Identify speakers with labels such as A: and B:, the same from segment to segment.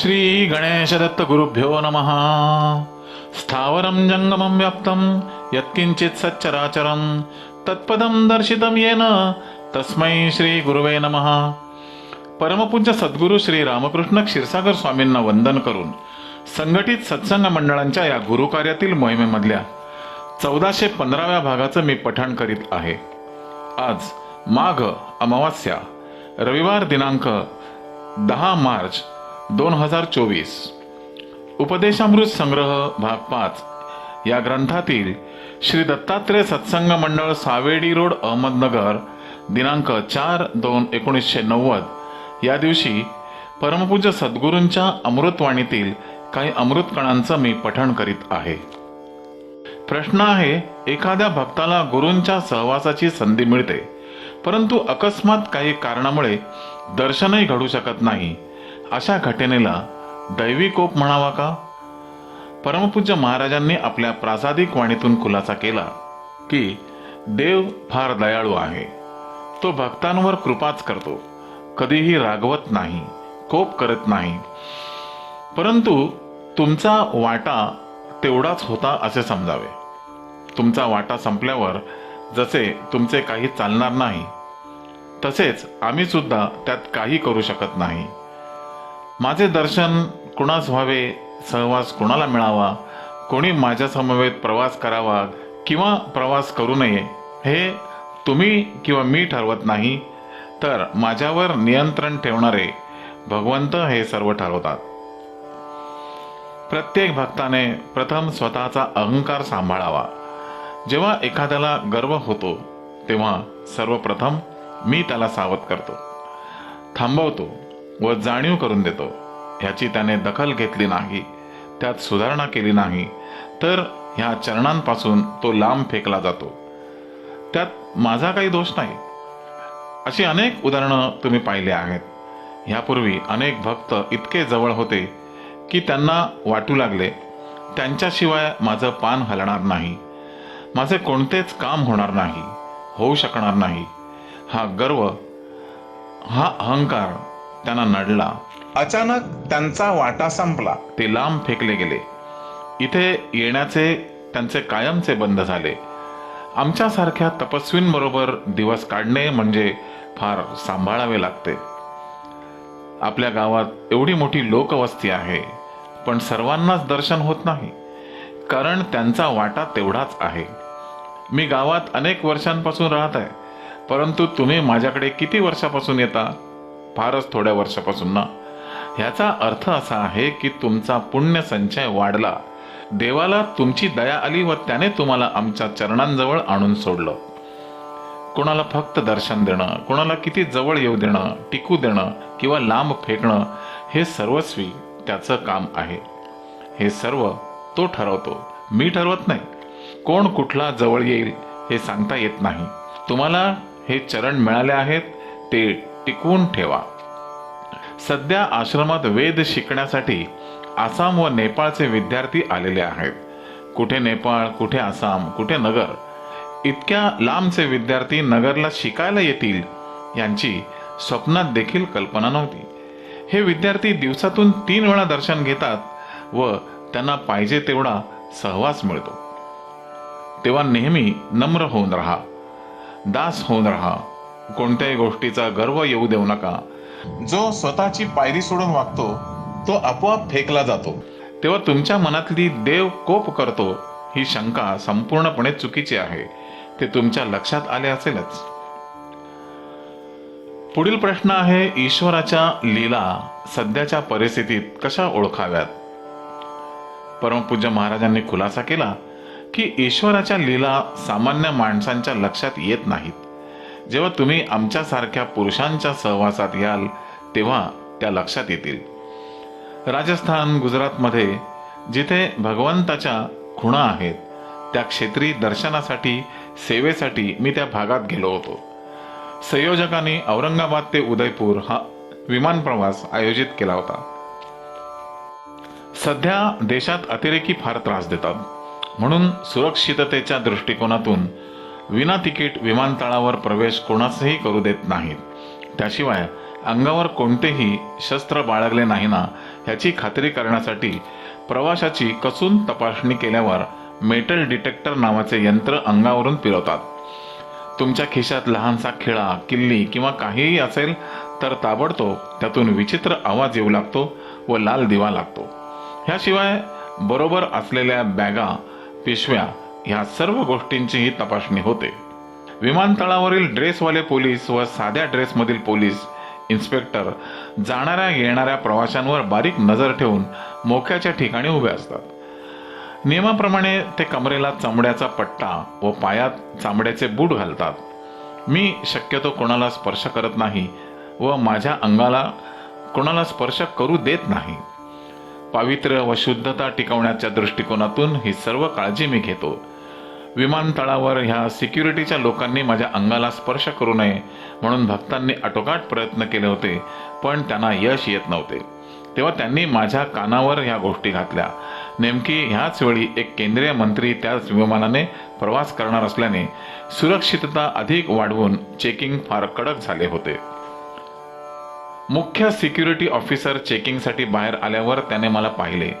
A: श्री गणेशदत्त गुरुभ्यो नमः। स्थावरं जङ्गमं व्याप्तं यत्किञ्चित् सच्चराचरं तत्पदं दर्शितं येन तस्मै श्री गुरुवे नमः। परमपूज्य सद्गुरू श्री रामकृष्ण क्षीरसागर स्वामींना वंदन करून संघटित सत्संग मंडळांच्या या गुरुकार्यातील मोहिमेमधल्या चौदाशे पंधराव्या भागाचं मी पठण करीत आहे. आज माघ अमावास्या रविवार दिनांक दहा मार्च दोन हजार चोवीस. उपदेशामृत संग्रह भाग पाच. या ग्रंथातील श्री दत्तात्रय सत्संग मंडळ सावेडी रोड अहमदनगर दिनांक चार दोन एकोणीसशे नव्वद. या दिवशी परमपूज्य सद्गुरूंच्या अमृतवाणीतील काही अमृतकणांचं मी पठण करीत आहे. प्रश्न आहे एखाद्या भक्ताला गुरूंच्या सहवासाची संधी मिळते परंतु अकस्मात काही कारणामुळे दर्शनही घडू शकत नाही. अशा घटनेला दैवी कोप म्हणावा का? परमपूज्य महाराजांनी आपल्या प्रासादिक वाणीतून खुलासा केला की देव फार दयाळू आहे. तो भक्तांवर कृपाच करतो. कधीही रागवत नाही कोप करत नाही. परंतु तुमचा वाटा तेवढाच होता असे समजावे. तुमचा वाटा संपल्यावर जसे तुमचे काही चालणार नाही तसेच आम्ही सुद्धा त्यात काही करू शकत नाही. माझे दर्शन कुणास व्हावे? सहवास कुणाला मिळावा? कोणी माझ्या समवेत प्रवास करावा किंवा प्रवास करू नये? हे तुम्ही किंवा मी ठरवत नाही तर माझ्यावर नियंत्रण ठेवणारे भगवंत हे सर्व ठरवतात. प्रत्येक भक्ताने प्रथम स्वतःचा अहंकार सांभाळावा. जेव्हा एखाद्याला गर्व होतो तेव्हा सर्वप्रथम मी त्याला सावध करतो. थांबवतो. व जाणीव करून देतो. ह्याची त्याने दखल घेतली नाही त्यात सुधारणा केली नाही तर ह्या चरणांपासून तो लांब फेकला जातो. त्यात माझा काही दोष नाही. अशी अनेक उदाहरणं तुम्ही पाहिली आहेत. ह्यापूर्वी अनेक भक्त इतके जवळ होते की त्यांना वाटू लागले त्यांच्याशिवाय माझं पान हलणार नाही. माझे कोणतेच काम होणार नाही होऊ शकणार नाही. हा गर्व हा अहंकार त्यांना नडला. अचानक त्यांचा वाटा संपला. ते लांब फेकले गेले. इथे येण्याचे त्यांचे कायमचे बंद झाले. आमच्यासारख्या तपस्वींबरोबर दिवस काढणे म्हणजे फार सांभाळावे लागते. आपल्या गावात एवढी मोठी लोकवस्ती आहे पण सर्वांनाच दर्शन होत नाही. कारण त्यांचा वाटा तेवढाच आहे. मी गावात अनेक वर्षांपासून राहत आहे परंतु तुम्ही माझ्याकडे किती वर्षापासून येता? फारच थोड्या वर्षापासून ना. ह्याचा अर्थ असा आहे की तुमचा पुण्य संचय वाढला. देवाला तुमची दया आली व त्याने तुम्हाला आमच्या चरणांजवळ आणून सोडलं. कोणाला फक्त दर्शन देणं कोणाला किती जवळ येऊ देणं टिकू देणं किंवा लांब फेकणं हे सर्वस्वी त्याचं काम आहे. हे सर्व तो ठरवतो. मी ठरवत नाही. कोण कुठला जवळ येईल हे सांगता येत नाही. तुम्हाला हे चरण मिळाले आहेत ते टिकवून ठेवा. सध्या आश्रमात वेद शिकण्यासाठी आसाम व नेपाळचे विद्यार्थी आलेले आहेत. कुठे नेपाळ कुठे आसाम कुठे नगर? इतक्या लांबचे विद्यार्थी नगरला शिकायला येतील यांची स्वप्नात देखील कल्पना नव्हती. हे विद्यार्थी दिवसातून तीन वेळा दर्शन घेतात व त्यांना पाहिजे तेवढा सहवास मिळतो. तेव्हा नेहमी नम्र होऊन राहा दास होऊन राहा कोणत्याही गोष्टीचा गर्व येऊ देऊ नका. जो स्वतःची पायरी सोडून वागतो तो आपोआप फेकला जातो. तेव्हा तुमच्या मनातली देव कोप करतो ही शंका संपूर्णपणे चुकीची आहे. ते तुमच्या लक्षात आले असेलच. पुढील प्रश्न आहे ईश्वराच्या लीला सध्याच्या परिस्थितीत कशा ओळखाव्यात? परमपूज्य महाराजांनी खुलासा केला की ईश्वराच्या लीला सामान्य माणसांच्या लक्षात येत नाहीत. जेव्हा तुम्ही आमच्यासारख्या पुरुषांच्या सहवासात याल तेव्हा त्या लक्षात येतील. राजस्थान गुजरातमध्ये जिथे भगवंताच्या खुणा आहेत त्या क्षेत्री दर्शनासाठी सेवेसाठी मी त्या भागात गेलो होतो. संयोजकांनी औरंगाबाद ते उदयपूर हा विमान प्रवास आयोजित केला होता. सध्या देशात अतिरेकी फार त्रास देतात. म्हणून सुरक्षिततेच्या दृष्टिकोनातून विना तिकीट विमानतळावर प्रवेश कोणासही करू देत नाहीत. त्याशिवाय अंगावर कोणतेही शस्त्र बाळगले नाही ना ह्याची खात्री करण्यासाठी प्रवाशाची कसून तपासणी केल्यावर मेटल डिटेक्टर नावाचे यंत्र अंगावरून फिरवतात. तुमच्या खिशात लहानसा खिळा किल्ली किंवा काहीही असेल तर ताबडतोब त्यातून विचित्र आवाज येऊ लागतो व लाल दिवा लागतो. ह्याशिवाय बरोबर असलेल्या बॅगा पिशव्या ह्या सर्व गोष्टींचीही तपासणी होते. विमानतळावरील ड्रेसवाले पोलीस व साध्या ड्रेसमधील पोलीस इन्स्पेक्टर जाणाऱ्या येणाऱ्या प्रवाशांवर बारीक नजर ठेवून मोक्याच्या ठिकाणी उभे असतात. नियमाप्रमाणे ते कमरेला चामड्याचा पट्टा व पायात चामड्याचे बूट घालतात. मी शक्यतो कोणाला स्पर्श करत नाही व माझ्या अंगाला कोणाला स्पर्श करू देत नाही. पावित्र्य व शुद्धता टिकवण्याच्या दृष्टिकोनातून ही सर्व काळजी मी घेतो. विमानतळावर ह्या सिक्युरिटीच्या लोकांनी माझ्या अंगाला स्पर्श करू नये म्हणून भक्तांनी आटोकाट प्रयत्न केले होते पण त्यांना यश येत नव्हते. तेव्हा त्यांनी माझ्या कानावर ह्या गोष्टी घातल्या. नेमकी ह्याच वेळी एक केंद्रीय मंत्री त्याच विमानाने प्रवास करणार असल्याने सुरक्षितता अधिक वाढवून चेकिंग फार कडक झाले होते. मुख्य सिक्युरिटी ऑफिसर चेकिंगसाठी बाहेर आल्यावर त्याने मला पाहिले.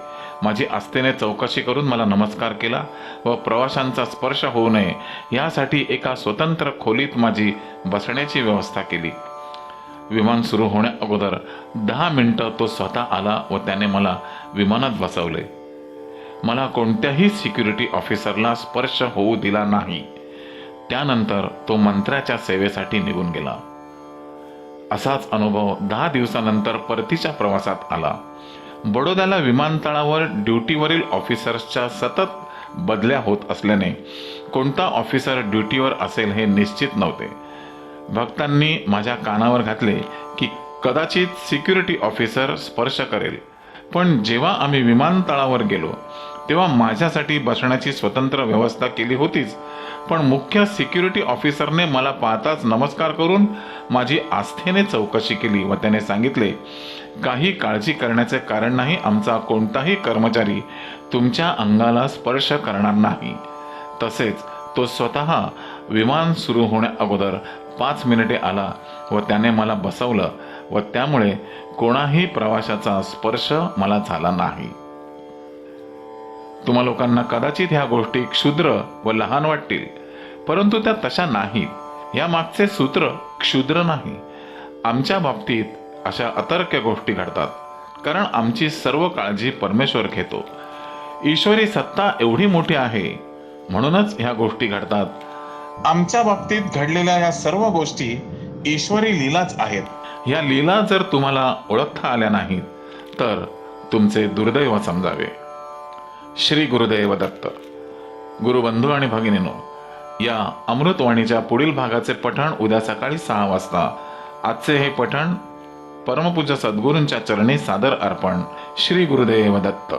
A: माझी आस्थेने चौकशी करून मला नमस्कार केला व प्रवाशांचा स्पर्श होऊ नये यासाठी एका स्वतंत्र खोलीत माझी बसण्याची व्यवस्था केली. विमान सुरू होण्या अगोदर दहा मिनटं तो स्वतः आला व त्याने मला विमानात बसवले. मला कोणत्याही सिक्युरिटी ऑफिसरला स्पर्श होऊ दिला नाही. त्यानंतर तो मंत्र्याच्या सेवेसाठी निघून गेला. असाच अनुभव दहा दिवसानंतर परतीच्या प्रवासात आला. बडोद्याला विमानतळावर ड्युटीवरील ऑफिसर्सच्या सतत बदल्या होत असल्याने कोणता ऑफिसर ड्युटीवर असेल हे निश्चित नव्हते. भक्तांनी माझ्या कानावर घातले की कदाचित सिक्युरिटी ऑफिसर स्पर्श करेल. पण जेव्हा आम्ही विमानतळावर गेलो तेव्हा माझ्यासाठी बसण्याची स्वतंत्र व्यवस्था केली होतीच. पण मुख्य सिक्युरिटी ऑफिसरने मला पाहताच नमस्कार करून माझी आस्थेने चौकशी केली व त्याने सांगितले काही काळजी करण्याचे कारण नाही आमचा कोणताही कर्मचारी तुमच्या अंगाला स्पर्श करणार नाही. तसेच तो स्वतः विमान सुरू होण्या अगोदर पाच मिनिटे आला व त्याने मला बसवलं व त्यामुळे कोणाही प्रवाशाचा स्पर्श मला झाला नाही. तुम्हा लोकांना कदाचित ह्या गोष्टी क्षुद्र व लहान वाटतील. परंतु त्या तशा नाहीत. या मागचे सूत्र क्षुद्र नाही. आमच्या बाबतीत अशा अतर्क्य गोष्टी घडतात. कारण आमची सर्व काळजी परमेश्वर घेतो. ईश्वरी सत्ता एवढी मोठी आहे. म्हणूनच ह्या गोष्टी घडतात. आमच्या बाबतीत घडलेल्या या सर्व गोष्टी ईश्वरी लीलाच आहेत. या लीला जर तुम्हाला ओळखता आल्या नाहीत तर तुमचे दुर्दैव समजावे. श्री गुरुदेव दत्त. गुरुबंधू आणि भगिनीनो या अमृतवाणीच्या पुढील भागाचे पठण उद्या सकाळी सहा वाजता. आजचे हे पठण परमपूज्य सद्गुरूंच्या चरणी सादर अर्पण श्री गुरुदेव दत्त.